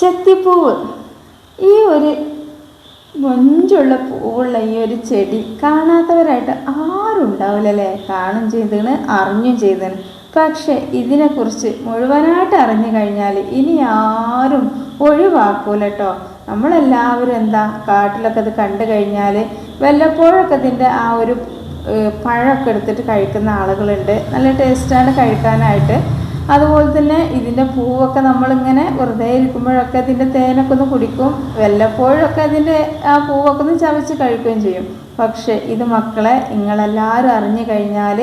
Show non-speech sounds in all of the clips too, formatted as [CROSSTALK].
ചെത്തിപ്പൂവ്. ഈ ഒരു മൊഞ്ചുള്ള പൂവുള്ള ഈ ഒരു ചെടി കാണാത്തവരായിട്ട് ആരും ഉണ്ടാവില്ലല്ലേ കാണും ചെയ്തണ് അറിഞ്ഞും ചെയ്തണ് പക്ഷേ ഇതിനെക്കുറിച്ച് മുഴുവനായിട്ട് അറിഞ്ഞു കഴിഞ്ഞാൽ ഇനി ആരും ഒഴിവാക്കൂല കേട്ടോ നമ്മളെല്ലാവരും എന്താ കാട്ടിലൊക്കെ അത് കണ്ടു കഴിഞ്ഞാൽ വല്ലപ്പോഴൊക്കെ ഇതിന്റെ ആ ഒരു പഴമൊക്കെ എടുത്തിട്ട് കഴിക്കുന്ന ആളുകളുണ്ട്. നല്ല ടേസ്റ്റാണ് കഴിക്കാനായിട്ട്. അതുപോലെ തന്നെ ഇതിന്റെ പൂവൊക്കെ നമ്മളിങ്ങനെ വെറുതെ ഇരിക്കുമ്പോഴൊക്കെ ഇതിന്റെ തേനൊക്കെ ഒന്ന് കുടിക്കും. വല്ലപ്പോഴൊക്കെ അതിന്റെ ആ പൂവൊക്കെ ഒന്ന് ചവച്ച് കഴിക്കുകയും ചെയ്യും. പക്ഷേ ഇത് മക്കളെ നിങ്ങളെല്ലാവരും അറിഞ്ഞു കഴിഞ്ഞാൽ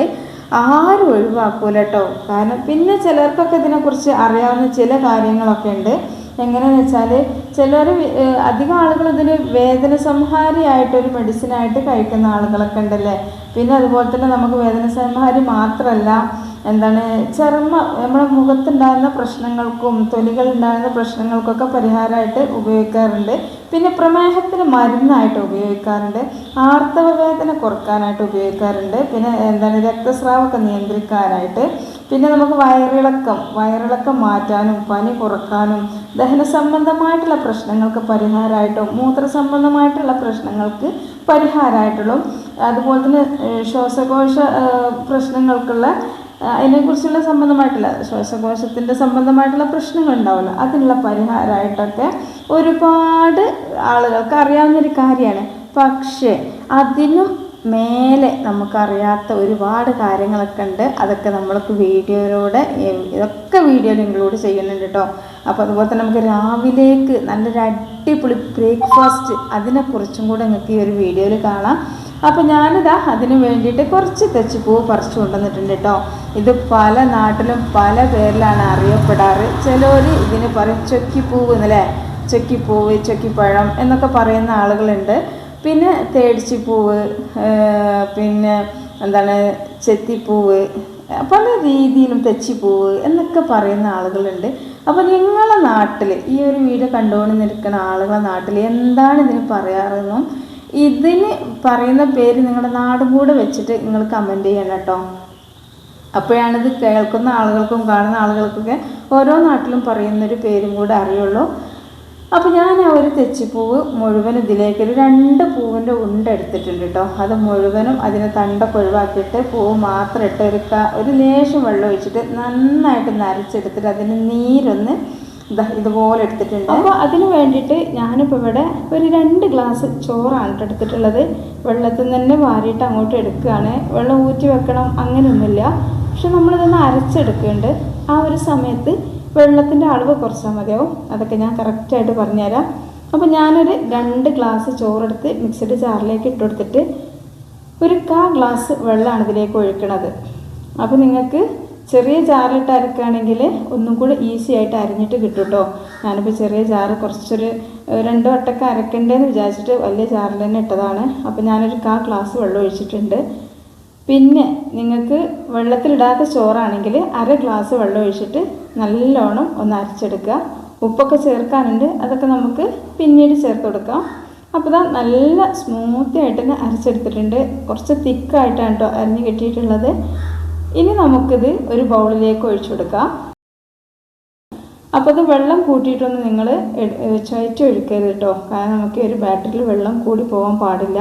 ആരും ഒഴിവാക്കൂല കേട്ടോ. കാരണം പിന്നെ ചിലർക്കൊക്കെ ഇതിനെക്കുറിച്ച് അറിയാവുന്ന ചില കാര്യങ്ങളൊക്കെ ഉണ്ട്. എങ്ങനെയെന്ന് വെച്ചാൽ ചിലർ അധികം ആളുകൾ ഇതിന് വേദന സംഹാരിയായിട്ടൊരു മെഡിസിനായിട്ട് കഴിക്കുന്ന ആളുകളൊക്കെ ഉണ്ടല്ലേ? പിന്നെ അതുപോലെ തന്നെ നമുക്ക് വേദന സംഹാരി മാത്രമല്ല എന്താണ് ചർമ്മ നമ്മുടെ മുഖത്തുണ്ടാകുന്ന പ്രശ്നങ്ങൾക്കും തൊലികൾ ഉണ്ടാകുന്ന പ്രശ്നങ്ങൾക്കൊക്കെ പരിഹാരമായിട്ട് ഉപയോഗിക്കാറുണ്ട്. പിന്നെ പ്രമേഹത്തിന് മരുന്നായിട്ട് ഉപയോഗിക്കാറുണ്ട്. ആർത്തവ വേദന കുറക്കാനായിട്ട് ഉപയോഗിക്കാറുണ്ട്. പിന്നെ എന്താണ് രക്തസ്രാവമൊക്കെ നിയന്ത്രിക്കാനായിട്ട്. പിന്നെ നമുക്ക് വയറിളക്കം വയറിളക്കം മാറ്റാനും പനി കുറക്കാനും ദഹന സംബന്ധമായിട്ടുള്ള പ്രശ്നങ്ങൾക്ക് പരിഹാരമായിട്ടും മൂത്ര സംബന്ധമായിട്ടുള്ള പ്രശ്നങ്ങൾക്ക് പരിഹാരമായിട്ടുള്ള അതുപോലെ തന്നെ ശ്വാസകോശ പ്രശ്നങ്ങൾക്കുള്ള അതിനെക്കുറിച്ചുള്ള സംബന്ധമായിട്ടുള്ള ശ്വാസകോശത്തിന്റെ സംബന്ധമായിട്ടുള്ള പ്രശ്നങ്ങൾ ഉണ്ടാവുമല്ലോ. അതിനുള്ള പരിഹാരമായിട്ടൊക്കെ ഒരുപാട് ആളുകൾക്ക് അറിയാവുന്നൊരു കാര്യമാണ്. പക്ഷേ അതിനും മേലെ നമുക്കറിയാത്ത ഒരുപാട് കാര്യങ്ങളൊക്കെ ഉണ്ട്. അതൊക്കെ നമ്മൾക്ക് വീഡിയോയിലൂടെ ഇതൊക്കെ വീഡിയോയിൽ ഇൻക്ലൂഡ് ചെയ്യുന്നുണ്ട് കേട്ടോ. അപ്പോൾ അതുപോലെ തന്നെ നമുക്ക് രാവിലേക്ക് നല്ലൊരു അടിപൊളി ബ്രേക്ക്ഫാസ്റ്റ് അതിനെക്കുറിച്ചും കൂടെ നിങ്ങൾക്ക് ഈ ഒരു വീഡിയോയിൽ കാണാം. അപ്പോൾ ഞാനിതാ അതിന് വേണ്ടിയിട്ട് കുറച്ച് തെച്ചിപ്പൂ പറിച്ചു കൊണ്ടുവന്നിട്ടുണ്ട് കേട്ടോ. ഇത് പല നാട്ടിലും പല പേരിലാണ് അറിയപ്പെടാറ്. ചിലർ ഇതിന് പറയും ചൊക്കിപ്പൂവ് എന്നല്ലേ? ചൊക്കിപ്പൂവ് ചൊക്കിപ്പഴം എന്നൊക്കെ പറയുന്ന ആളുകളുണ്ട്. പിന്നെ തേടിച്ചിപ്പൂവ് പിന്നെ എന്താണ് ചെത്തിപ്പൂവ് പല രീതിയിലും തെച്ചിപ്പൂവ് എന്നൊക്കെ പറയുന്ന ആളുകളുണ്ട്. അപ്പോൾ നിങ്ങളെ നാട്ടിൽ ഈ ഒരു വീഡിയോ കണ്ടുകൊണ്ട് നിൽക്കുന്ന ആളുകളെ നാട്ടിൽ എന്താണ് ഇതിന് പറയാറെന്നും ഇതിന് പറയുന്ന പേര് നിങ്ങളുടെ നാടും കൂടെ വെച്ചിട്ട് നിങ്ങൾ കമന്റ് ചെയ്യണം കേട്ടോ. അപ്പോഴാണിത് കേൾക്കുന്ന ആളുകൾക്കും കാണുന്ന ആളുകൾക്കൊക്കെ ഓരോ നാട്ടിലും പറയുന്നൊരു പേരും കൂടെ അറിയുള്ളൂ. അപ്പോൾ ഞാൻ ആ ഒരു തെച്ചിപ്പൂവ് മുഴുവൻ ഇതിലേക്ക് ഒരു രണ്ട് പൂവിന്റെ ഉണ്ട എടുത്തിട്ടുണ്ട് കേട്ടോ അത് മുഴുവനും അതിനെ തണ്ടൊക്കെ ഒഴിവാക്കിയിട്ട് പൂവ് മാത്രം ഇട്ട് ഒരു ഒരു ലേശം വെള്ളം ഒഴിച്ചിട്ട് നന്നായിട്ട് നരച്ചെടുത്തിട്ട് അതിന് നീരൊന്ന് ഇതുപോലെ എടുത്തിട്ടുണ്ട്. അപ്പോൾ അതിന് വേണ്ടിയിട്ട് ഞാനിപ്പോൾ ഇവിടെ ഒരു രണ്ട് ഗ്ലാസ് ചോറാണ് ട്ടോ എടുത്തിട്ടുള്ളത്. വെള്ളത്തിൽ തന്നെ വാരിയിട്ട് അങ്ങോട്ട് എടുക്കുകയാണ്. വെള്ളം ഊറ്റി വെക്കണം അങ്ങനെയൊന്നുമില്ല. പക്ഷെ നമ്മളിതൊന്ന് അരച്ചെടുക്കുന്നുണ്ട്. ആ ഒരു സമയത്ത് വെള്ളത്തിന്റെ അളവ് കുറച്ചാൽ മതിയാവും. അതൊക്കെ ഞാൻ കറക്റ്റായിട്ട് പറഞ്ഞുതരാം. അപ്പോൾ ഞാനൊരു രണ്ട് ഗ്ലാസ് ചോറെടുത്ത് മിക്സഡ് ജാറിലേക്ക് ഇട്ട് കൊടുത്തിട്ട് ഒരു കാ ഗ്ലാസ് വെള്ളമാണ് ഇതിലേക്ക് ഒഴിക്കണത്. അപ്പോൾ നിങ്ങൾക്ക് ചെറിയ ജാറിലിട്ട് അരക്കുകയാണെങ്കിൽ ഒന്നും കൂടി ഈസി ആയിട്ട് അരിഞ്ഞിട്ട് കിട്ടും കേട്ടോ ഞാനിപ്പോൾ ചെറിയ ജാറ് കുറച്ചൊരു രണ്ട് വട്ടമൊക്കെ അരക്കണ്ടേന്ന് വിചാരിച്ചിട്ട് വലിയ ജാറിൽ തന്നെ ഇട്ടതാണ്. അപ്പോൾ ഞാനൊരു കാ ഗ്ലാസ് വെള്ളം ഒഴിച്ചിട്ടുണ്ട്. പിന്നെ നിങ്ങൾക്ക് വെള്ളത്തിലിടാത്ത ചോറാണെങ്കിൽ അര ഗ്ലാസ് വെള്ളം ഒഴിച്ചിട്ട് നല്ലോണം ഒന്ന് അരച്ചെടുക്കുക. ഉപ്പൊക്കെ ചേർക്കാനുണ്ട്. അതൊക്കെ നമുക്ക് പിന്നീട് ചേർത്ത് കൊടുക്കാം. അപ്പോൾ ഇതാ നല്ല സ്മൂത്തി ആയിട്ട് തന്നെ അരച്ചെടുത്തിട്ടുണ്ട്. കുറച്ച് തിക്കായിട്ടാണ് കേട്ടോ അരിഞ്ഞ് കിട്ടിയിട്ടുള്ളത്. ഇനി നമുക്കിത് ഒരു ബൗളിലേക്ക് ഒഴിച്ചു കൊടുക്കാം. അപ്പോൾ അത് വെള്ളം കൂട്ടിയിട്ടൊന്ന് നിങ്ങൾ ചുയറ്റി ഒഴിക്കരുത് കേട്ടോ കാരണം നമുക്ക് ഒരു ബാറ്ററിൽ വെള്ളം കൂടി പോകാൻ പാടില്ല.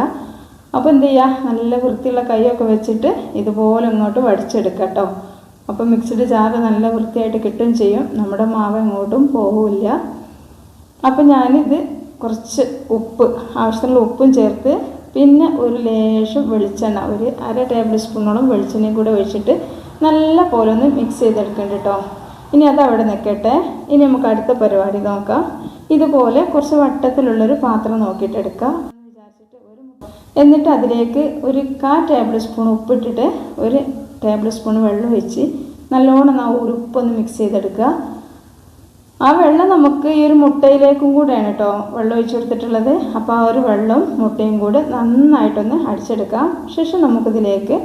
അപ്പോൾ എന്ത് ചെയ്യുക നല്ല വൃത്തിയുള്ള കൈയൊക്കെ വെച്ചിട്ട് ഇതുപോലെ ഇങ്ങോട്ട് വടിച്ചെടുക്കാം കേട്ടോ അപ്പോൾ മിക്സ്ഡ് ചാറ് നല്ല വൃത്തിയായിട്ട് കിട്ടുകയും ചെയ്യും. നമ്മുടെ മാവ് എങ്ങോട്ടും പോകില്ല. അപ്പം ഞാനിത് കുറച്ച് ഉപ്പ് ആവശ്യത്തിനുള്ള ഉപ്പും ചേർത്ത് പിന്നെ ഒരു ലേശം വെളിച്ചെണ്ണ ഒരു അര ടേബിൾ സ്പൂണോളം വെളിച്ചെണ്ണയും കൂടെ ഒഴിച്ചിട്ട് നല്ല പോലെ ഒന്ന് മിക്സ് ചെയ്തെടുക്കണ്ട കേട്ടോ. ഇനി അത് അവിടെ നിൽക്കട്ടെ. ഇനി നമുക്ക് അടുത്ത പരിപാടി നോക്കാം. ഇതുപോലെ കുറച്ച് വട്ടത്തിലുള്ളൊരു പാത്രം നോക്കിയിട്ട് എടുക്കാം. എന്നിട്ട് അതിലേക്ക് ഒരു കാ ടേബിൾ സ്പൂൺ ഉപ്പിട്ടിട്ട് ഒരു ടേബിൾ സ്പൂൺ വെള്ളം ഒഴിച്ച് നല്ലോണം ആ ഉരുപ്പൊന്ന് മിക്സ് ചെയ്തെടുക്കുക. ആ വെള്ളം നമുക്ക് ഈ ഒരു മുട്ടയിലേക്കും കൂടെയാണ് കേട്ടോ വെള്ളം ഒഴിച്ചു കൊടുത്തിട്ടുള്ളത്. അപ്പോൾ ആ ഒരു വെള്ളവും മുട്ടയും കൂടെ നന്നായിട്ടൊന്ന് അടിച്ചെടുക്കാം. ശേഷം നമുക്കിതിലേക്ക്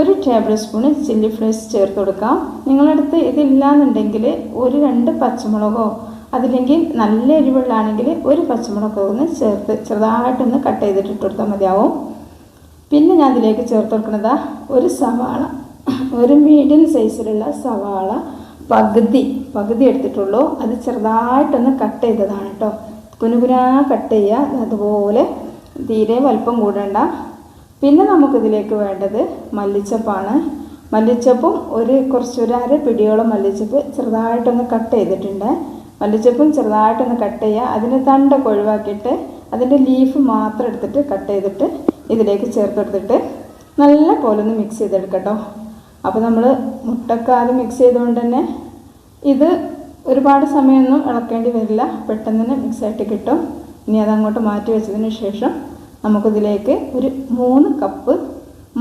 ഒരു ടേബിൾ സ്പൂൺ ചില്ലി ഫ്ലേക്സ് ചേർത്ത് കൊടുക്കാം. നിങ്ങളടുത്ത് ഇതില്ലാന്നുണ്ടെങ്കിൽ ഒരു രണ്ട് പച്ചമുളകോ അതില്ലെങ്കിൽ നല്ല എരിവുള്ളാണെങ്കിൽ ഒരു പച്ചമുളകോ ഒന്ന് ചേർത്ത് ചെറുതായിട്ടൊന്ന് കട്ട് ചെയ്തിട്ട് കൊടുത്താൽ മതിയാവും. പിന്നെ ഞാൻ അതിലേക്ക് ചേർത്ത് കൊടുക്കുന്നത് ഒരു സവാള. ഒരു മീഡിയം സൈസിലുള്ള സവാള പകുതി പകുതി എടുത്തിട്ടുള്ളൂ. അത് ചെറുതായിട്ടൊന്ന് കട്ട് ചെയ്തതാണ് കേട്ടോ കുനുകുനാ കട്ട് ചെയ്യുക അതുപോലെ തീരെ വലിപ്പം കൂടണ്ട. പിന്നെ നമുക്കിതിലേക്ക് വേണ്ടത് മല്ലിച്ചപ്പാണ്. മല്ലിച്ചപ്പും ഒരു കുറച്ച് ഒരു അര പിടിയോളം മല്ലിച്ചപ്പ് ചെറുതായിട്ടൊന്ന് കട്ട് ചെയ്തിട്ടുണ്ട്. മല്ലിച്ചപ്പും ചെറുതായിട്ടൊന്ന് കട്ട് ചെയ്യുക അതിന് തണ്ടൊക്കെ ഒഴിവാക്കിയിട്ട് അതിന്റെ ലീഫ് മാത്രം എടുത്തിട്ട് കട്ട് ചെയ്തിട്ട് ഇതിലേക്ക് ചേർത്തെടുത്തിട്ട് നല്ല പോലെ ഒന്ന് മിക്സ് ചെയ്തെടുക്കട്ടോ. അപ്പോൾ നമ്മൾ മുട്ടക്കാൽ മിക്സ് ചെയ്തുകൊണ്ട് തന്നെ ഇത് ഒരുപാട് സമയമൊന്നും ഇളക്കേണ്ടി വരില്ല. പെട്ടെന്ന് തന്നെ മിക്സ് ആയിട്ട് കിട്ടും. ഇനി അതങ്ങോട്ട് മാറ്റി വെച്ചതിന് ശേഷം നമുക്കിതിലേക്ക് ഒരു മൂന്ന് കപ്പ്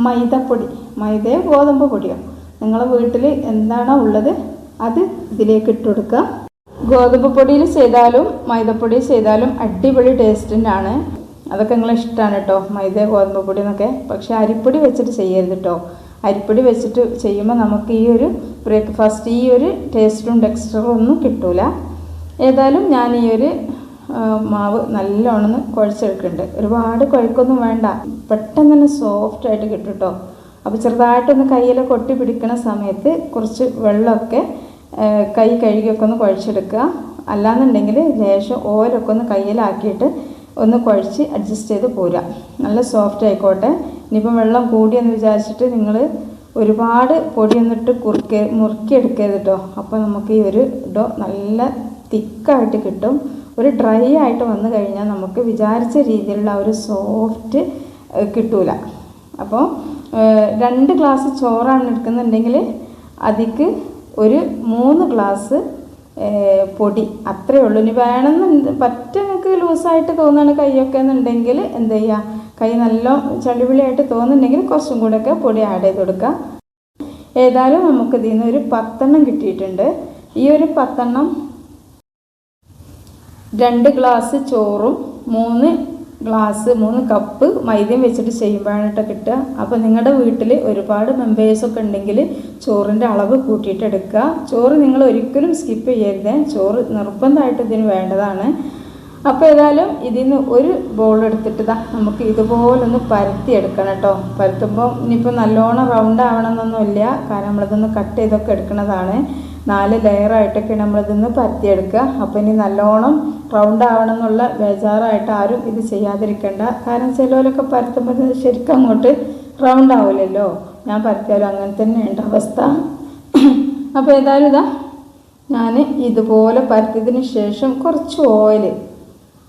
മൈദപ്പൊടി മൈദയോ ഗോതമ്പ് പൊടിയോ നിങ്ങളെ വീട്ടിൽ എന്താണോ ഉള്ളത് അത് ഇതിലേക്ക് ഇട്ട് കൊടുക്കുക. ഗോതമ്പ് പൊടിയിൽ ചെയ്താലും മൈദപ്പൊടി ചെയ്താലും അടിപൊളി ടേസ്റ്റിന്റെ ആണ് അതൊക്കെ നിങ്ങളെ ഇഷ്ടമാണ് കേട്ടോ മൈദ ഗോതമ്പ് പൊടി എന്നൊക്കെ. പക്ഷേ അരിപ്പൊടി വെച്ചിട്ട് ചെയ്യരുത് കേട്ടോ അരിപ്പൊടി വെച്ചിട്ട് ചെയ്യുമ്പോൾ നമുക്ക് ഈ ഒരു ബ്രേക്ക്ഫാസ്റ്റ് ഈ ഒരു ടേസ്റ്റും ടെക്സ്ചറും ഒന്നും കിട്ടൂല. ഏതായാലും ഞാൻ ഈ ഒരു മാവ് നല്ലോണം കുഴച്ചെടുക്കുന്നുണ്ട്. ഒരുപാട് കുഴക്കൊന്നും വേണ്ട. പെട്ടെന്ന് തന്നെ സോഫ്റ്റ് ആയിട്ട് കിട്ടും കേട്ടോ അപ്പോൾ ചെറുതായിട്ടൊന്ന് കയ്യിലൊക്കെ കൊട്ടി പിടിക്കുന്ന സമയത്ത് കുറച്ച് വെള്ളമൊക്കെ കൈ കഴുകിയൊക്കെ ഒന്ന് കുഴച്ചെടുക്കുക. അല്ലാന്നുണ്ടെങ്കിൽ ലേശം ഓരൊക്കെ ഒന്ന് കയ്യിലാക്കിയിട്ട് ഒന്ന് കുഴച്ച് അഡ്ജസ്റ്റ് ചെയ്ത് പോരാ നല്ല സോഫ്റ്റ് ആയിക്കോട്ടെ. ഇനിയിപ്പം വെള്ളം കൂടിയെന്ന് വിചാരിച്ചിട്ട് നിങ്ങൾ ഒരുപാട് പൊടിയൊന്നിട്ട് കുറുക്കി മുറുക്കിയെടുക്കരുത് കേട്ടോ അപ്പോൾ നമുക്ക് ഈ ഒരു ഡോ നല്ല തിക്കായിട്ട് കിട്ടും. ഒരു ഡ്രൈ ആയിട്ട് വന്നു കഴിഞ്ഞാൽ നമുക്ക് വിചാരിച്ച രീതിയിലുള്ള ഒരു സോഫ്റ്റ് കിട്ടൂല. അപ്പോൾ രണ്ട് ഗ്ലാസ് ചോറാണ് എടുക്കുന്നുണ്ടെങ്കിൽ അതിക്ക് ഒരു മൂന്ന് ഗ്ലാസ് പൊടി. അത്രയേ ഉള്ളൂ. ഇനി വേണമെന്ന് പറ്റ നിങ്ങൾക്ക് ലൂസായിട്ട് തോന്നുകയാണ് കൈയൊക്കെ എന്നുണ്ടെങ്കിൽ എന്ത് ചെയ്യുക കൈ നല്ല ചളിവിളിയായിട്ട് തോന്നുന്നുണ്ടെങ്കിൽ കുറച്ചും കൂടെയൊക്കെ പൊടി ആഡ് ചെയ്ത് കൊടുക്കുക. ഏതായാലും നമുക്ക് ഇതിൽ നിന്ന് ഒരു പത്തെണ്ണം കിട്ടിയിട്ടുണ്ട്. ഈ ഒരു പത്തെണ്ണം രണ്ട് ഗ്ലാസ് ചോറും മൂന്ന് ഗ്ലാസ് മൂന്ന് കപ്പ് മൈദയും വെച്ചിട്ട് ചെയ്യുമ്പോഴാണ് കേട്ടോ കിട്ടുക. അപ്പോൾ നിങ്ങളുടെ വീട്ടിൽ ഒരുപാട് മെമ്പേഴ്സൊക്കെ ഉണ്ടെങ്കിൽ ചോറിന്റെ അളവ് കൂട്ടിയിട്ട് എടുക്കുക. ചോറ് നിങ്ങൾ ഒരിക്കലും സ്കിപ്പ് ചെയ്യരുത്. ചോറ് നിർബന്ധമായിട്ട് ഇതിന് വേണ്ടതാണ്. അപ്പോൾ ഏതായാലും ഇതിൽ നിന്ന് ഒരു ബോൾ എടുത്തിട്ട് ഇതാ നമുക്ക് ഇതുപോലൊന്ന് പരത്തി എടുക്കണം കേട്ടോ പരത്തുമ്പോൾ ഇനിയിപ്പോൾ നല്ലോണം റൗണ്ട് ആവണമെന്നൊന്നുമില്ല കാരണം നമ്മളിതൊന്ന് കട്ട് ചെയ്തൊക്കെ എടുക്കുന്നതാണ് നാല് ലെയറായിട്ടൊക്കെ നമ്മളിതൊന്ന് പരത്തിയെടുക്കുക. അപ്പോൾ ഇനി നല്ലോണം റൗണ്ട് ആവണം എന്നുള്ള ബേജാറായിട്ട് ആരും ഇത് ചെയ്യാതിരിക്കേണ്ട. കാരണം ചിലവരൊക്കെ പരത്തുമ്പോൾ ശരിക്കും അങ്ങോട്ട് റൗണ്ട് ആവില്ലല്ലോ ഞാൻ പരത്തിയാലും അങ്ങനെ തന്നെ ഉണ്ട് അവസ്ഥ. [CLEARS THROAT] അപ്പോൾ ഏതായാലും ഇതാ ഞാൻ ഇതുപോലെ പരത്തിയതിന് ശേഷം കുറച്ച് ഓയിൽ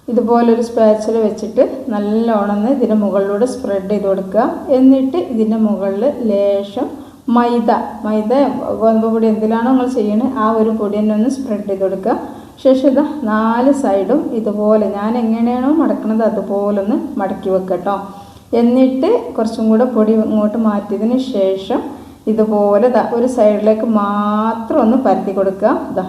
ഇതുപോലൊരു സ്പാച്ചിൽ വെച്ചിട്ട് നല്ലോണം ഇതിന്റെ മുകളിലൂടെ സ്പ്രെഡ് ചെയ്ത് കൊടുക്കുക. എന്നിട്ട് ഇതിന്റെ മുകളിൽ ലേശം മൈദ. മൈദ ഗോതമ്പ് പൊടി എന്തിലാണോ നിങ്ങൾ ചെയ്യണത് ആ ഒരു പൊടി തന്നെ ഒന്ന് സ്പ്രെഡ് ചെയ്ത് കൊടുക്കുക. ശേഷം ഇത് നാല് സൈഡും ഇതുപോലെ ഞാൻ എങ്ങനെയാണോ മടക്കണത് അതുപോലെ ഒന്ന് മടക്കി വെക്കട്ടോ എന്നിട്ട് കുറച്ചും കൂടെ പൊടി ഇങ്ങോട്ട് മാറ്റിയതിന് ശേഷം ഇതുപോലെ ഒരു സൈഡിലേക്ക് മാത്രം ഒന്ന് പരത്തി കൊടുക്കുക. ഇതാ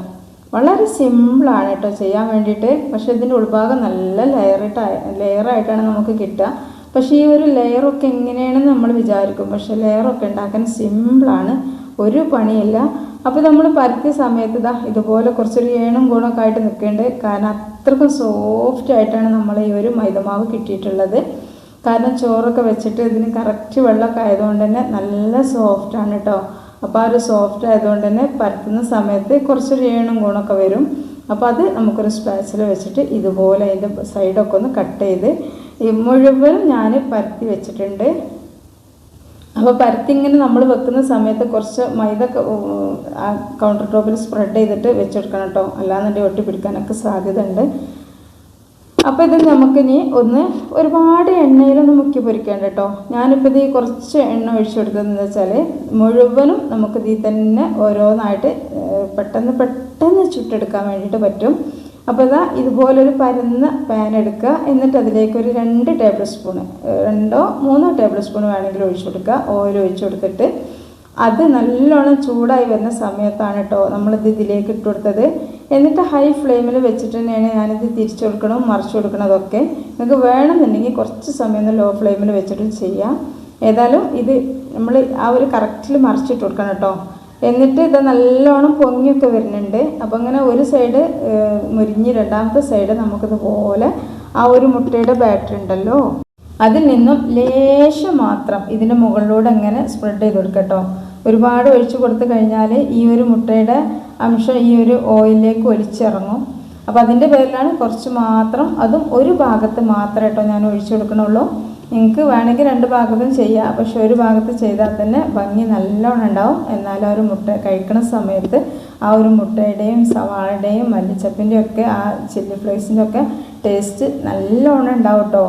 വളരെ സിമ്പിളാണ് കേട്ടോ ചെയ്യാൻ വേണ്ടിയിട്ട്. പക്ഷേ ഇതിന്റെ ഉൾഭാഗം നല്ല ലെയറിട്ട് ലെയറായിട്ടാണ് നമുക്ക് കിട്ടുക. പക്ഷേ ഈ ഒരു ലെയറൊക്കെ എങ്ങനെയാണെന്ന് നമ്മൾ വിചാരിക്കും. പക്ഷെ ലെയറൊക്കെ ഉണ്ടാക്കാൻ സിമ്പിളാണ്. ഒരു പണിയില്ല. അപ്പോൾ നമ്മൾ പരത്തിയ സമയത്ത് ഇതാ ഇതുപോലെ കുറച്ചൊരു ഏണും ഗുണമൊക്കെ ആയിട്ട് നിൽക്കേണ്ടത് കാരണം അത്രക്കും സോഫ്റ്റ് ആയിട്ടാണ് നമ്മൾ ഈ ഒരു മൈദമാവ് കിട്ടിയിട്ടുള്ളത്. കാരണം ചോറൊക്കെ വെച്ചിട്ട് ഇതിന് കറക്റ്റ് വെള്ളമൊക്കെ ആയതുകൊണ്ട് തന്നെ നല്ല സോഫ്റ്റാണ് കേട്ടോ അപ്പോൾ ആ ഒരു സോഫ്റ്റ് ആയതുകൊണ്ട് തന്നെ പരത്തുന്ന സമയത്ത് കുറച്ചൊരു ഏണും ഗുണമൊക്കെ വരും. അപ്പോൾ അത് നമുക്കൊരു സ്പാച്ചിൽ വെച്ചിട്ട് ഇതുപോലെ അതിന്റെ സൈഡൊക്കെ ഒന്ന് കട്ട് ചെയ്ത് മുഴുവൻ ഞാൻ പരത്തി വെച്ചിട്ടുണ്ട്. അപ്പോൾ പരത്തി ഇങ്ങനെ നമ്മൾ വെക്കുന്ന സമയത്ത് കുറച്ച് മൈദ കൗണ്ടർ ടോപ്പിൽ സ്പ്രെഡ് ചെയ്തിട്ട് വെച്ചെടുക്കണം കേട്ടോ അല്ലാന്നുണ്ടെങ്കിൽ ഒട്ടി പിടിക്കാനൊക്കെ സാധ്യത ഉണ്ട് അപ്പോൾ ഇത് നമുക്കിനി ഒന്ന് ഒരുപാട് എണ്ണയിലൊന്നും മുക്കി പൊരിക്കേണ്ട കേട്ടോ ഞാനിപ്പോൾ ഇത് കുറച്ച് എണ്ണ ഒഴിച്ചു കൊടുത്തതെന്ന് വെച്ചാൽ മുഴുവനും നമുക്കിത് ഈ തന്നെ ഓരോന്നായിട്ട് പെട്ടെന്ന് പെട്ടെന്ന് ചുട്ടെടുക്കാൻ വേണ്ടിയിട്ട് പറ്റും. അപ്പോൾ ഇതാ ഇതുപോലൊരു പരന്ന പാൻ എടുക്കുക. എന്നിട്ട് അതിലേക്ക് ഒരു രണ്ട് ടേബിൾ സ്പൂൺ രണ്ടോ മൂന്നോ ടേബിൾ സ്പൂൺ വേണമെങ്കിൽ ഒഴിച്ചു കൊടുക്കുക. ഓയിൽ ഒഴിച്ചു കൊടുത്തിട്ട് അത് നല്ലോണം ചൂടായി വരുന്ന സമയത്താണ് കേട്ടോ നമ്മളിത് ഇതിലേക്ക് ഇട്ട് കൊടുത്തത്. എന്നിട്ട് ഹൈ ഫ്ലെയിമിൽ വെച്ചിട്ട് തന്നെയാണ് ഞാനിത് തിരിച്ചു കൊടുക്കണം മറിച്ചു കൊടുക്കണതൊക്കെ. നിങ്ങൾക്ക് വേണമെന്നുണ്ടെങ്കിൽ കുറച്ച് സമയം ലോ ഫ്ലെയിമിൽ വെച്ചിട്ട് ചെയ്യാം. ഏതായാലും ഇത് നമ്മൾ ആ ഒരു കറക്റ്റിൽ മറിച്ചിട്ട് കൊടുക്കണം കേട്ടോ എന്നിട്ട് ഇത് നല്ലോണം പൊങ്ങിയൊക്കെ വരുന്നുണ്ട്. അപ്പോൾ അങ്ങനെ ഒരു സൈഡ് മുരിഞ്ഞ് രണ്ടാമത്തെ സൈഡ് നമുക്കിതുപോലെ ആ ഒരു മുട്ടയുടെ ബാറ്ററി ഉണ്ടല്ലോ. അതിൽ നിന്നും ലേശം മാത്രം ഇതിന്റെ മുകളിലൂടെ അങ്ങനെ സ്പ്രെഡ് ചെയ്ത് കൊടുക്കട്ടോ ഒരുപാട് ഒഴിച്ചു കൊടുത്തു കഴിഞ്ഞാൽ ഈ ഒരു മുട്ടയുടെ അംശം ഈ ഒരു ഓയിലിലേക്ക് ഒലിച്ചിറങ്ങും അപ്പോൾ അതിന്റെ പേരിലാണ് കുറച്ച് മാത്രം അതും ഒരു ഭാഗത്ത് മാത്രം കേട്ടോ ഞാൻ ഒഴിച്ചു കൊടുക്കണുള്ളൂ. നിങ്ങൾക്ക് വേണമെങ്കിൽ രണ്ട് ഭാഗത്തും ചെയ്യാം. പക്ഷെ ഒരു ഭാഗത്ത് ചെയ്താൽ തന്നെ ഭംഗി നല്ലോണം ഉണ്ടാവും. എന്നാലും ആ ഒരു മുട്ട കഴിക്കുന്ന സമയത്ത് ആ ഒരു മുട്ടയുടെയും സവാളയുടെയും മല്ലിച്ചപ്പിന്റെയും ഒക്കെ ആ ചില്ലി ഫ്ലേക്സിന്റെ ഒക്കെ ടേസ്റ്റ് നല്ലോണം ഉണ്ടാവും കേട്ടോ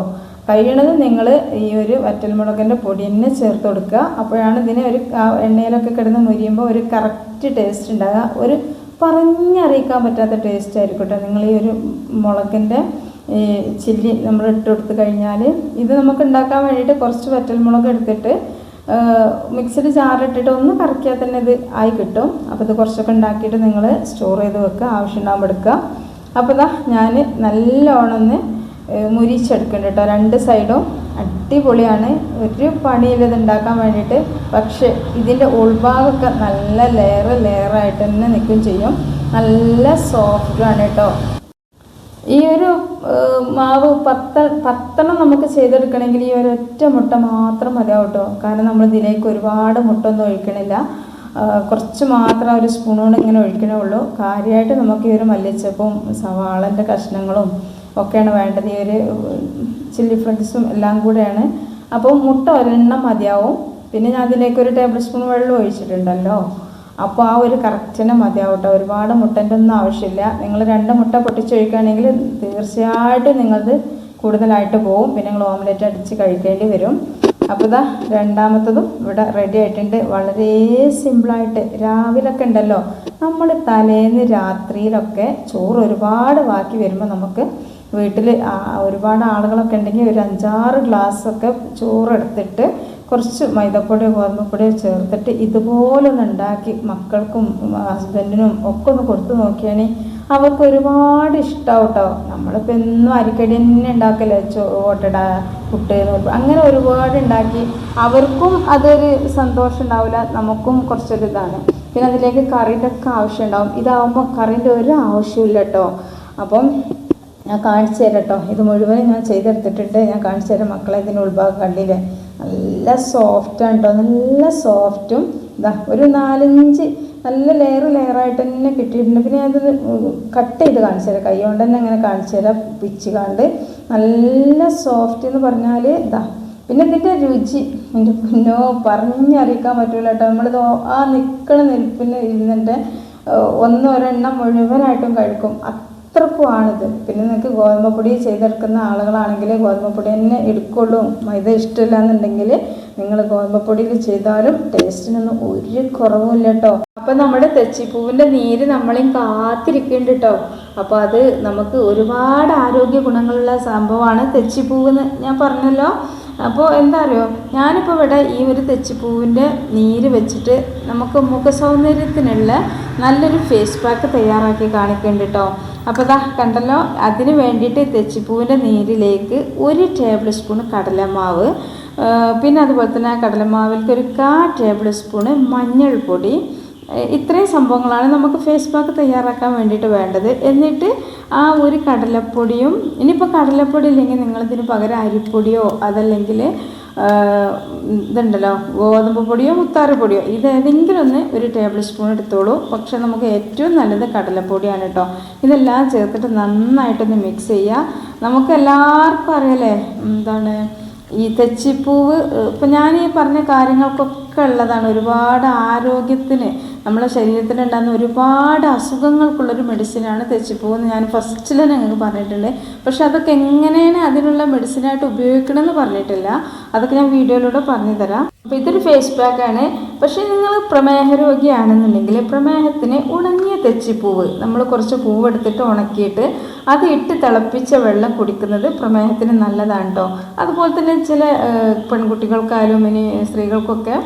കഴിയണത് നിങ്ങൾ ഈ ഒരു വറ്റൽമുളകിന്റെ പൊടി തന്നെ ചേർത്ത് കൊടുക്കുക. അപ്പോഴാണ് ഇതിനെ ഒരു എണ്ണയിലൊക്കെ കിടന്ന് മുരിയുമ്പോൾ ഒരു കറക്റ്റ് ടേസ്റ്റ് ഉണ്ടാകുക ഒരു പറഞ്ഞറിയിക്കാൻ പറ്റാത്ത ടേസ്റ്റ് ആയിരിക്കും കേട്ടോ നിങ്ങൾ ഈ ഒരു മുളകിന്റെ ചില്ലി നമ്മൾ ഇട്ട് കൊടുത്ത് കഴിഞ്ഞാൽ ഇത് നമുക്ക് ഉണ്ടാക്കാൻ വേണ്ടിയിട്ട് കുറച്ച് വറ്റൽമുളക് എടുത്തിട്ട് മിക്സിഡ് ജാറിലിട്ടിട്ട് ഒന്ന് കറക്കിയാൽ തന്നെ ഇത് ആയി കിട്ടും. അപ്പോൾ ഇത് കുറച്ചൊക്കെ ഉണ്ടാക്കിയിട്ട് നിങ്ങൾ സ്റ്റോർ ചെയ്ത് വെക്കുക. ആവശ്യമുണ്ടാകുമ്പോൾ എടുക്കുക. അപ്പോൾ ഇതാ ഞാൻ നല്ലോണം ഒന്ന് മുരിച്ചെടുക്കുന്നുണ്ട് കേട്ടോ. രണ്ട് സൈഡും അടിപൊളിയാണ്. ഒരു പണിയില്ല ഇത് ഉണ്ടാക്കാൻ വേണ്ടിയിട്ട്. പക്ഷേ ഇതിന്റെ ഉൾഭാഗമൊക്കെ നല്ല ലെയർ ലെയറായിട്ട് തന്നെ നിൽക്കുകയും ചെയ്യും. നല്ല സോഫ്റ്റാണ് കേട്ടോ. ഈ ഒരു മാവ് പത്ത പത്തെണ്ണം നമുക്ക് ചെയ്തെടുക്കണമെങ്കിൽ ഈ ഒരു ഒറ്റ മുട്ട മാത്രം മതിയാവും കേട്ടോ കാരണം നമ്മൾ ഇതിലേക്ക് ഒരുപാട് മുട്ട ഒന്നും ഒഴിക്കണില്ല കുറച്ച് മാത്രം ഒരു സ്പൂൺ ഇങ്ങനെ ഒഴിക്കണേ ഉള്ളൂ. കാര്യമായിട്ട് നമുക്ക് ഈ ഒരു മല്ലിച്ചപ്പും സവാളന്റെ കഷ്ണങ്ങളും ഒക്കെയാണ് വേണ്ടത്. ഈ ഒരു ചില്ലി ഫ്ലക്സും എല്ലാം കൂടെയാണ്. അപ്പോൾ മുട്ട ഒരെണ്ണം മതിയാവും. പിന്നെ ഞാൻ അതിലേക്ക് ഒരു ടേബിൾ സ്പൂൺ വെള്ളം ഒഴിച്ചിട്ടുണ്ടല്ലോ. അപ്പോൾ ആ ഒരു കറക്റ്റിന് മതിയാവട്ടെ. ഒരുപാട് മുട്ടന്റെ ഒന്നും ആവശ്യമില്ല. നിങ്ങൾ രണ്ട് മുട്ട പൊട്ടിച്ചൊഴിക്കുകയാണെങ്കിൽ തീർച്ചയായിട്ടും നിങ്ങളത് കൂടുതലായിട്ട് പോകും പിന്നെ നിങ്ങൾ ഓംലെറ്റ് അടിച്ച് കഴിക്കേണ്ടി വരും. അപ്പോൾ ഇതാ രണ്ടാമത്തതും ഇവിടെ റെഡി ആയിട്ടുണ്ട്. വളരെ സിമ്പിളായിട്ട് രാവിലൊക്കെ ഉണ്ടല്ലോ. നമ്മൾ തലേന്ന് രാത്രിയിലൊക്കെ ചോറ് ഒരുപാട് ബാക്കി വരുമ്പോൾ നമുക്ക് വീട്ടിൽ ഒരുപാട് ആളുകളൊക്കെ ഉണ്ടെങ്കിൽ ഒരു അഞ്ചാറ് ഗ്ലാസ്സൊക്കെ ചോറ് എടുത്തിട്ട് കുറച്ച് മൈദപ്പൊടിയോ ഗോതമ്പൊടിയോ ചേർത്തിട്ട് ഇതുപോലൊന്ന് ഉണ്ടാക്കി മക്കൾക്കും ഹസ്ബൻഡിനും ഒക്കെ ഒന്ന് കൊടുത്തു നോക്കിയാണെങ്കിൽ അവർക്ക് ഒരുപാട് ഇഷ്ടമാവും കേട്ടോ നമ്മളിപ്പോൾ എന്നും അരിക്കടി തന്നെ ഉണ്ടാക്കല്ലേ? ഓട്ടട പുട്ട് അങ്ങനെ ഒരുപാട് ഉണ്ടാക്കി അവർക്കും അതൊരു സന്തോഷം ഉണ്ടാവില്ല. നമുക്കും കുറച്ചൊരു ഇതാണ്. പിന്നെ അതിലേക്ക് കറിന്റെ ഒക്കെ ആവശ്യം ഉണ്ടാവും. ഇതാവുമ്പോൾ കറിന്റെ ഒരു ആവശ്യമില്ല കേട്ടോ. അപ്പം ഞാൻ കാണിച്ചു തരാം കേട്ടോ. ഇത് മുഴുവനും ഞാൻ ചെയ്തെടുത്തിട്ടുണ്ട്. ഞാൻ കാണിച്ചു തരാം മക്കളെ ഇതിന്റെ ഉൾഭാഗം കണ്ടില്ലേ? നല്ല സോഫ്റ്റാണ് കേട്ടോ നല്ല സോഫ്റ്റും ഇതാ ഒരു നാലഞ്ച് നല്ല ലെയർ ലെയറായിട്ട് തന്നെ കിട്ടിയിട്ടുണ്ട്. പിന്നെ അത് കട്ട് ചെയ്ത് കാണിച്ചു തരാം. കൈ കൊണ്ട് തന്നെ അങ്ങനെ കാണിച്ചു തരാം പിച്ച് കണ്ട്. നല്ല സോഫ്റ്റ് എന്ന് പറഞ്ഞാൽ ഇതാ പിന്നെ ഇതിന്റെ രുചി. എന്റെ പൊന്നോ പറഞ്ഞറിയിക്കാൻ പറ്റില്ല കേട്ടോ. നമ്മൾ ആ നിൽക്കണ നിൽപ്പിന് ഇരുന്നിട്ട് ഒന്നൊരെണ്ണം മുഴുവനായിട്ടും കഴിക്കും. അത്രക്കുമാണിത് പിന്നെ നിങ്ങൾക്ക് ഗോതമ്പ് പൊടി ചെയ്തെടുക്കുന്ന ആളുകളാണെങ്കിൽ ഗോതമ്പ് പൊടി തന്നെ എടുക്കുള്ളൂ. മൈദ ഇഷ്ടമില്ല എന്നുണ്ടെങ്കിൽ നിങ്ങൾ ഗോതമ്പ് പൊടിയിൽ ചെയ്താലും ടേസ്റ്റിനൊന്നും ഒരു കുറവുമില്ല കേട്ടോ അപ്പം നമ്മുടെ തെച്ചിപ്പൂവിന്റെ നീര് നമ്മളെയും കാത്തിരിക്കുന്നുണ്ട് കേട്ടോ അപ്പോൾ അത് നമുക്ക് ഒരുപാട് ആരോഗ്യ ഗുണങ്ങളുള്ള സംഭവമാണ് തെച്ചിപ്പൂവെന്ന് ഞാൻ പറഞ്ഞല്ലോ. അപ്പോൾ എന്താ അറിയോ? ഞാനിപ്പോൾ ഇവിടെ ഈ ഒരു തെച്ചിപ്പൂവിന്റെ നീര് വെച്ചിട്ട് നമുക്ക് മുഖ സൗന്ദര്യത്തിനുള്ള നല്ലൊരു ഫേസ് പാക്ക് തയ്യാറാക്കി കാണിക്കുന്നുണ്ട് കേട്ടോ അപ്പോൾ ഇതാ കണ്ടല്ലോ അതിന് വേണ്ടിയിട്ട് തെച്ചിപ്പൂവിന്റെ നീരിലേക്ക് ഒരു ടേബിൾ സ്പൂൺ കടലമാവ് പിന്നെ അതുപോലെ തന്നെ ആ കടലമാവിലേക്ക് ഒരു കാ ടേബിൾ സ്പൂണ് മഞ്ഞൾപ്പൊടി. ഇത്രയും സംഭവങ്ങളാണ് നമുക്ക് ഫേസ് പാക്ക് തയ്യാറാക്കാൻ വേണ്ടിയിട്ട് വേണ്ടത്. എന്നിട്ട് ആ ഒരു കടലപ്പൊടിയും ഇനിയിപ്പോൾ കടലപ്പൊടി ഇല്ലെങ്കിൽ നിങ്ങളിതിന് പകരം അരിപ്പൊടിയോ അതല്ലെങ്കിൽ ഇതുണ്ടല്ലോ ഗോതമ്പ് പൊടിയോ മുത്താറപ്പൊടിയോ ഇത് ഏതെങ്കിലും ഒന്ന് ഒരു ടേബിൾ സ്പൂൺ എടുത്തോളൂ. പക്ഷേ നമുക്ക് ഏറ്റവും നല്ലത് കടലപ്പൊടിയാണ് കേട്ടോ. ഇതെല്ലാം ചേർത്തിട്ട് നന്നായിട്ടൊന്ന് മിക്സ് ചെയ്യുക നമുക്ക് എല്ലാവർക്കും അറിയാലേ എന്താണ് ഈ തെച്ചിപ്പൂവ് ഇപ്പം ഞാൻ ഈ പറഞ്ഞ കാര്യങ്ങൾക്കൊക്കെ ഉള്ളതാണ് ഒരുപാട് ആരോഗ്യത്തിന് നമ്മുടെ ശരീരത്തിലുണ്ടാകുന്ന ഒരുപാട് അസുഖങ്ങൾക്കുള്ളൊരു മെഡിസിനാണ് തെച്ചിപ്പൂ എന്ന് ഞാൻ ഫസ്റ്റിൽ ഞങ്ങൾക്ക് പറഞ്ഞിട്ടുണ്ട്. പക്ഷെ അതൊക്കെ എങ്ങനെയാണ് അതിനുള്ള മെഡിസിനായിട്ട് ഉപയോഗിക്കണമെന്ന് പറഞ്ഞിട്ടില്ല. അതൊക്കെ ഞാൻ വീഡിയോയിലൂടെ പറഞ്ഞു തരാം അപ്പോൾ ഇതൊരു ഫേസ് പാക്കാണ് പക്ഷേ നിങ്ങൾ പ്രമേഹ രോഗിയാണെന്നുണ്ടെങ്കിൽ പ്രമേഹത്തിന് ഉണങ്ങിയ തെച്ചിപ്പൂവ് നമ്മൾ കുറച്ച് പൂവെടുത്തിട്ട് ഉണക്കിയിട്ട് അത് ഇട്ട് തിളപ്പിച്ച വെള്ളം കുടിക്കുന്നത് പ്രമേഹത്തിന് നല്ലതാണ് കേട്ടോ അതുപോലെ തന്നെ ചില പെൺകുട്ടികൾക്കായാലും ഇനി സ്ത്രീകൾക്കൊക്കെ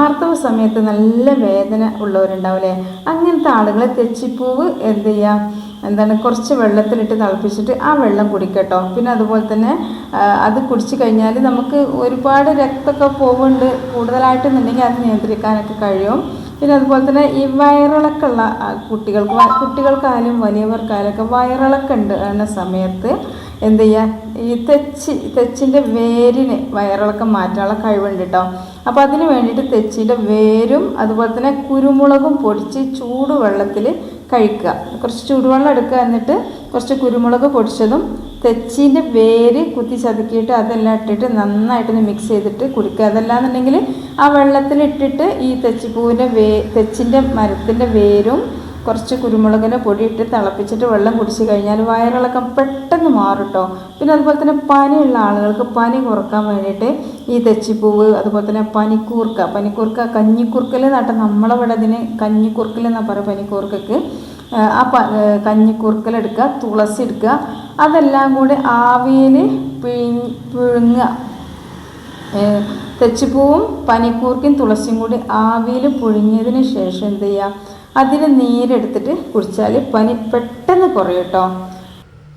ആർത്തവ സമയത്ത് നല്ല വേദന ഉള്ളവരുണ്ടാവില്ലേ അങ്ങനത്തെ ആളുകളെ തെച്ചിപ്പൂവ് എന്ത് ചെയ്യാം? എന്താണ് കുറച്ച് വെള്ളത്തിലിട്ട് തിളപ്പിച്ചിട്ട് ആ വെള്ളം കുടിക്കട്ടോ. പിന്നെ അതുപോലെ തന്നെ അത് കുടിച്ചു കഴിഞ്ഞാൽ നമുക്ക് ഒരുപാട് രക്തമൊക്കെ പോകുന്നുണ്ട് കൂടുതലായിട്ടെന്നുണ്ടെങ്കിൽ അത് നിയന്ത്രിക്കാനൊക്കെ കഴിയും. പിന്നെ അതുപോലെ തന്നെ ഈ വയറിളക്കമുള്ള കുട്ടികൾക്ക് കുട്ടികൾക്കായാലും വലിയവർക്കായാലും വയറിളക്കം ഉണ്ട് എന്ന സമയത്ത് എന്ത് ചെയ്യുക ഈ തെച്ചി തെച്ചിന്റെ വേരിന് വയറിളക്കം മാറ്റാനുള്ള കഴിവുണ്ട് കേട്ടോ. അപ്പോൾ അതിന് വേണ്ടിയിട്ട് തെച്ചിന്റെ വേരും അതുപോലെ തന്നെ കുരുമുളകും പൊടിച്ച് ചൂടുവെള്ളത്തിൽ കഴിക്കുക. കുറച്ച് ചൂടുവെള്ളം എടുക്കുക എന്നിട്ട് കുറച്ച് കുരുമുളക് പൊടിച്ചതും തെച്ചിന്റെ വേര് കുത്തി ചതുക്കിയിട്ട് അതെല്ലാം ഇട്ടിട്ട് നന്നായിട്ടൊന്ന് മിക്സ് ചെയ്തിട്ട് കുടിക്കുക. അതല്ലാന്നുണ്ടെങ്കിൽ ആ വെള്ളത്തിലിട്ടിട്ട് ഈ തെച്ചിപ്പൂവിന്റെ വേ തെച്ചിന്റെ മരത്തിന്റെ വേരും കുറച്ച് കുരുമുളകിന്റെ പൊടി ഇട്ട് തിളപ്പിച്ചിട്ട് വെള്ളം കുടിച്ച് കഴിഞ്ഞാൽ വയറിളക്കം പെട്ടെന്ന് മാറും കേട്ടോ പിന്നെ അതുപോലെ തന്നെ പനിയുള്ള ആളുകൾക്ക് പനി കുറയ്ക്കാൻ വേണ്ടിയിട്ട് ഈ തെച്ചിപ്പൂവ് അതുപോലെ തന്നെ പനിക്കൂർക്ക. പനിക്കൂർക്ക കഞ്ഞിക്കൂർക്കൽ നട്ട നമ്മളവിടെ അതിന് കഞ്ഞിക്കൂർക്കൽ എന്നാണ് പറയുക പനിക്കൂർക്കക്ക്. ആ പ കഞ്ഞിക്കൂർക്കലെടുക്കുക തുളസി എടുക്കുക. അതെല്ലാം കൂടി ആവിയിൽ പിഴിഞ്ഞ് പിഴുങ്ങുക. തെച്ചിപ്പൂവും പനിക്കൂർക്കയും തുളസിയും കൂടി ആവിയിൽ പുഴുങ്ങിയതിന് ശേഷം എന്ത് ചെയ്യുക? അതിന് നീരെടുത്തിട്ട് കുടിച്ചാൽ പനി പെട്ടെന്ന് കുറയും കേട്ടോ.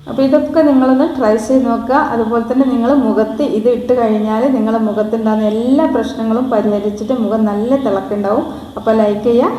അപ്പോൾ ഇതൊക്കെ നിങ്ങളൊന്ന് ട്രൈ ചെയ്ത് നോക്കുക. അതുപോലെ തന്നെ നിങ്ങൾ മുഖത്ത് ഇത് ഇട്ട് കഴിഞ്ഞാൽ നിങ്ങളുടെ മുഖത്തുണ്ടാകുന്ന എല്ലാ പ്രശ്നങ്ങളും പരിഹരിച്ചിട്ട് മുഖം നല്ല തിളക്കുണ്ടാവും. അപ്പോൾ ലൈക്ക് ചെയ്യുക.